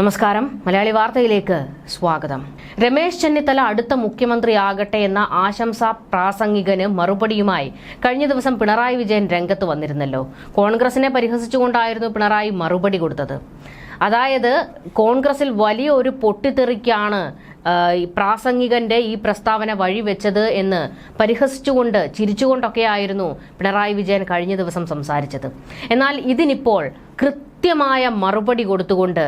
നമസ്കാരം. മലയാളി വാർത്തയിലേക്ക് സ്വാഗതം. രമേശ് ചെന്നിത്തല അടുത്ത മുഖ്യമന്ത്രിയാകട്ടെ എന്ന ആശംസ പ്രാസംഗികന് മറുപടിയുമായി കഴിഞ്ഞ ദിവസം പിണറായി വിജയൻ രംഗത്ത് വന്നിരുന്നല്ലോ. കോൺഗ്രസിനെ പരിഹസിച്ചുകൊണ്ടായിരുന്നു പിണറായി മറുപടി കൊടുത്തത്. അതായത് കോൺഗ്രസിൽ വലിയ ഒരു പൊട്ടിത്തെറിക്കാണ് പ്രാസംഗികന്റെ ഈ പ്രസ്താവന വഴിവെച്ചത് എന്ന് പരിഹസിച്ചുകൊണ്ട് ചിരിച്ചുകൊണ്ടൊക്കെയായിരുന്നു പിണറായി വിജയൻ കഴിഞ്ഞ ദിവസം സംസാരിച്ചത്. എന്നാൽ ഇതിനിപ്പോൾ കൃത്യമായ മറുപടി കൊടുത്തുകൊണ്ട്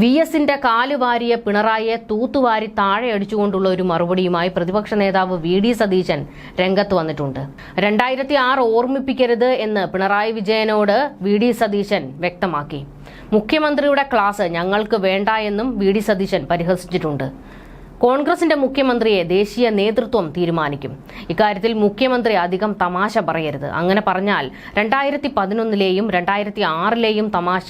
വി എസിന്റെ കാലുവാരിയ പിണറായിയെ തൂത്തുവാരി താഴെ അടിച്ചുകൊണ്ടുള്ള ഒരു മറുപടിയുമായി പ്രതിപക്ഷ നേതാവ് വി ഡി സതീശൻ രംഗത്ത് വന്നിട്ടുണ്ട്. രണ്ടായിരത്തി ആറ് ഓർമ്മിപ്പിക്കരുത് എന്ന് പിണറായി വിജയനോട് വി ഡി സതീശൻ വ്യക്തമാക്കി. മുഖ്യമന്ത്രിയുടെ ക്ലാസ് ഞങ്ങൾക്ക് വേണ്ട എന്നും വി ഡി സതീശൻ പരിഹസിച്ചിട്ടുണ്ട്. കോൺഗ്രസിന്റെ മുഖ്യമന്ത്രിയെ ദേശീയ നേതൃത്വം തീരുമാനിക്കും. ഇക്കാര്യത്തിൽ മുഖ്യമന്ത്രി അധികം തമാശ പറയരുത്. അങ്ങനെ പറഞ്ഞാൽ രണ്ടായിരത്തി പതിനൊന്നിലെയും രണ്ടായിരത്തി ആറിലെയും തമാശ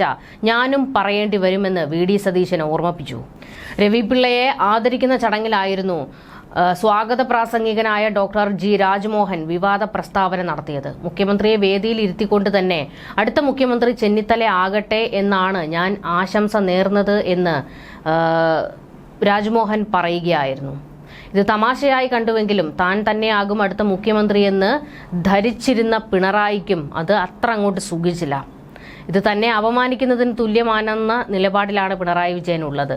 ഞാനും പറയേണ്ടി വരുമെന്ന് വി ഡി സതീശൻ ഓർമ്മിപ്പിച്ചു. രവിപിള്ളയെ ആദരിക്കുന്ന ചടങ്ങിലായിരുന്നു സ്വാഗത പ്രാസംഗികനായ ഡോക്ടർ ജി രാജ്മോഹൻ വിവാദ പ്രസ്താവന നടത്തിയത്. മുഖ്യമന്ത്രിയെ വേദിയിൽ ഇരുത്തിക്കൊണ്ട് തന്നെ അടുത്ത മുഖ്യമന്ത്രി ചെന്നിത്തല ആകട്ടെ എന്നാണ് ഞാൻ ആശംസ നേർന്നത് എന്ന് രാജ്മോഹൻ പറയുകയായിരുന്നു. ഇത് തമാശയായി കണ്ടുവെങ്കിലും താൻ തന്നെയാകും അടുത്ത മുഖ്യമന്ത്രിയെന്ന് ധരിച്ചിരുന്ന പിണറായിക്കും അത് അത്ര അങ്ങോട്ട് സുഖിച്ചില്ല ഇത് തന്നെ അപമാനിക്കുന്നതിന് തുല്യമാണെന്ന നിലപാടിലാണ് പിണറായി വിജയൻ ഉള്ളത്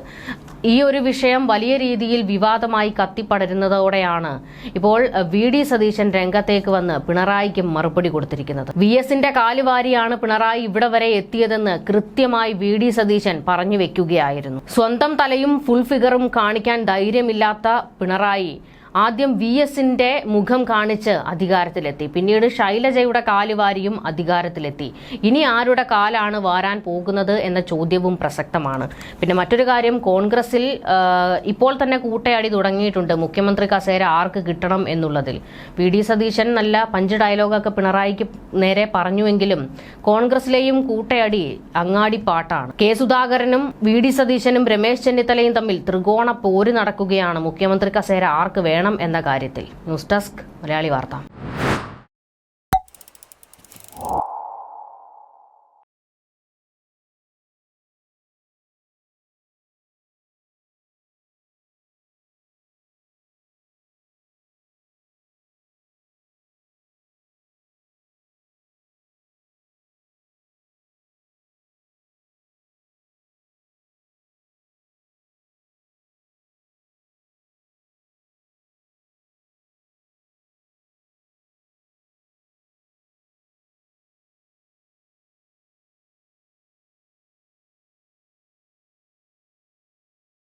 ഈ ഒരു വിഷയം വലിയ രീതിയിൽ വിവാദമായി കത്തിപ്പടരുന്നതോടെയാണ് ഇപ്പോൾ വി ഡി സതീശൻ രംഗത്തേക്ക് വന്ന് പിണറായിക്ക് മറുപടി കൊടുത്തിരിക്കുന്നത്. വി എസിന്റെ കാലുവാരിയാണ് പിണറായി ഇവിടെ വരെ എത്തിയതെന്ന് കൃത്യമായി വി ഡി സതീശൻ പറഞ്ഞു വെക്കുകയായിരുന്നു. സ്വന്തം തലയും ഫുൾ ഫിഗറും കാണിക്കാൻ ധൈര്യമില്ലാത്ത പിണറായി ആദ്യം വി എസിന്റെ മുഖം കാണിച്ച് അധികാരത്തിലെത്തി. പിന്നീട് ശൈലജയുടെ കാലുവാരിയും അധികാരത്തിലെത്തി. ഇനി ആരുടെ കാലാണ് വാരാൻ പോകുന്നത് എന്ന ചോദ്യവും പ്രസക്തമാണ്. പിന്നെ മറ്റൊരു കാര്യം കോൺഗ്രസിൽ ഇപ്പോൾ തന്നെ കൂട്ടയാടി തുടങ്ങിയിട്ടുണ്ട്. മുഖ്യമന്ത്രി കസേര ആർക്ക് കിട്ടണം എന്നുള്ളതിൽ. വി ഡി സതീശൻ നല്ല പഞ്ച് ഡയലോഗൊക്കെ പിണറായിക്ക് നേരെ പറഞ്ഞുവെങ്കിലും കോൺഗ്രസിലെയും കൂട്ടയടി അങ്ങാടി പാട്ടാണ് കെ സുധാകരനും വി ഡി സതീശനും രമേശ് ചെന്നിത്തലയും തമ്മിൽ ത്രികോണ പോര് നടക്കുകയാണ്. മുഖ്യമന്ത്രി കസേര ആർക്ക് വേണം എന്ന കാര്യത്തിൽ ന്യൂസ് ഡെസ്ക് മലയാളി വാർത്ത